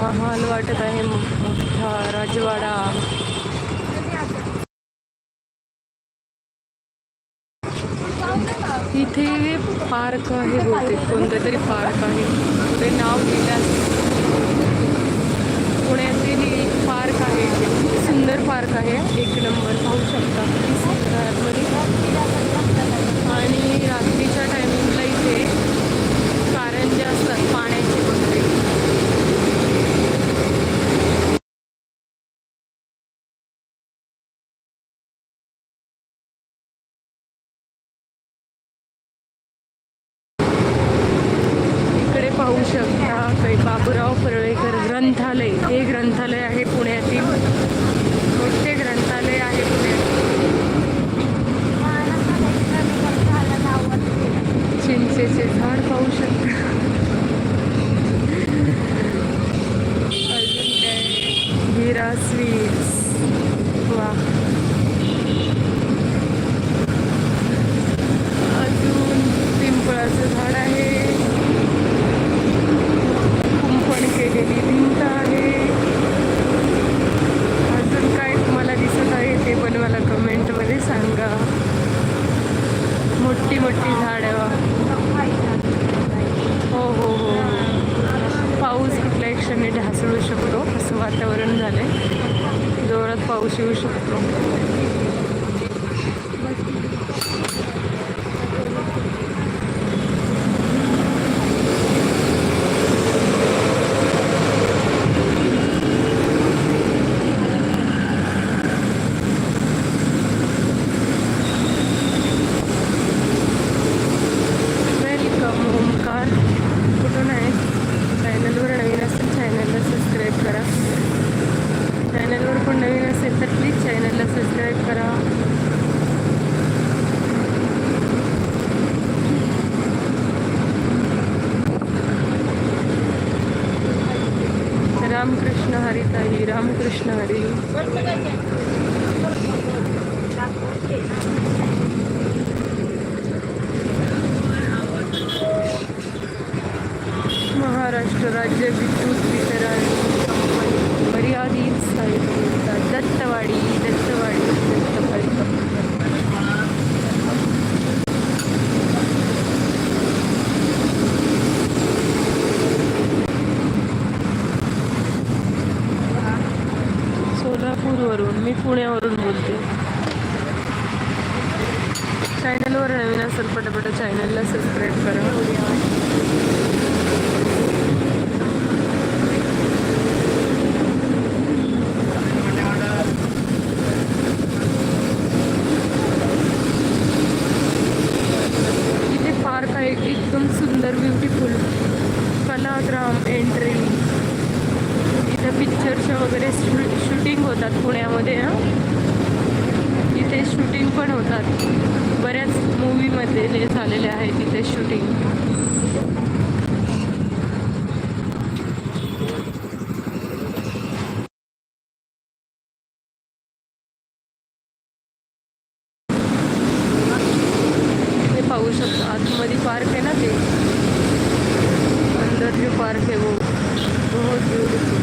महाल वाटत आहे मोठा राजवाडा. इथे पार्क आहे बहुतेक कोणतं तरी पार्क आहे. ते नाव लिहिलं पुण्यातील एक पार्क आहे सुंदर पार्क आहे. एक नंबर पाहू शकता. आणि रात्रीच्या टायमिंगला इथे foi Baburó por कुठल्याही ढासळू शकतो असं वातावरण झालं आहे जोरात पाऊस येऊ शकतो वेलकम ओमकार कुठून आहे चॅनलवर नवीन असेल चॅनलला सबस्क्राईब करा चॅनलवर पण नवीन असेल तर प्लीज चॅनलला सबस्क्राईब करा रामकृष्ण हरी ताई रामकृष्ण हरी. महाराष्ट्र राज्य विद्युत पुण्यावरून बोलते. चॅनलवर नवीन असेल पटापट चॅनलला सबस्क्राईब करा इथे पार्क आहे एकदम सुंदर ब्युटिफुल कलाग्राम एंट्री इथे पिक्चरच्या वगैरे शूटिंग होतात पुण्यामध्ये ना इथे शूटिंग पण होतात. बऱ्याच मूवीमध्ये हे झालेले आहे तिथे शूटिंग पाहू शकतो आतमध्ये पार्क आहे ना ते. अंदर जो पार्क है वो. बहुत ब्यूटीफुल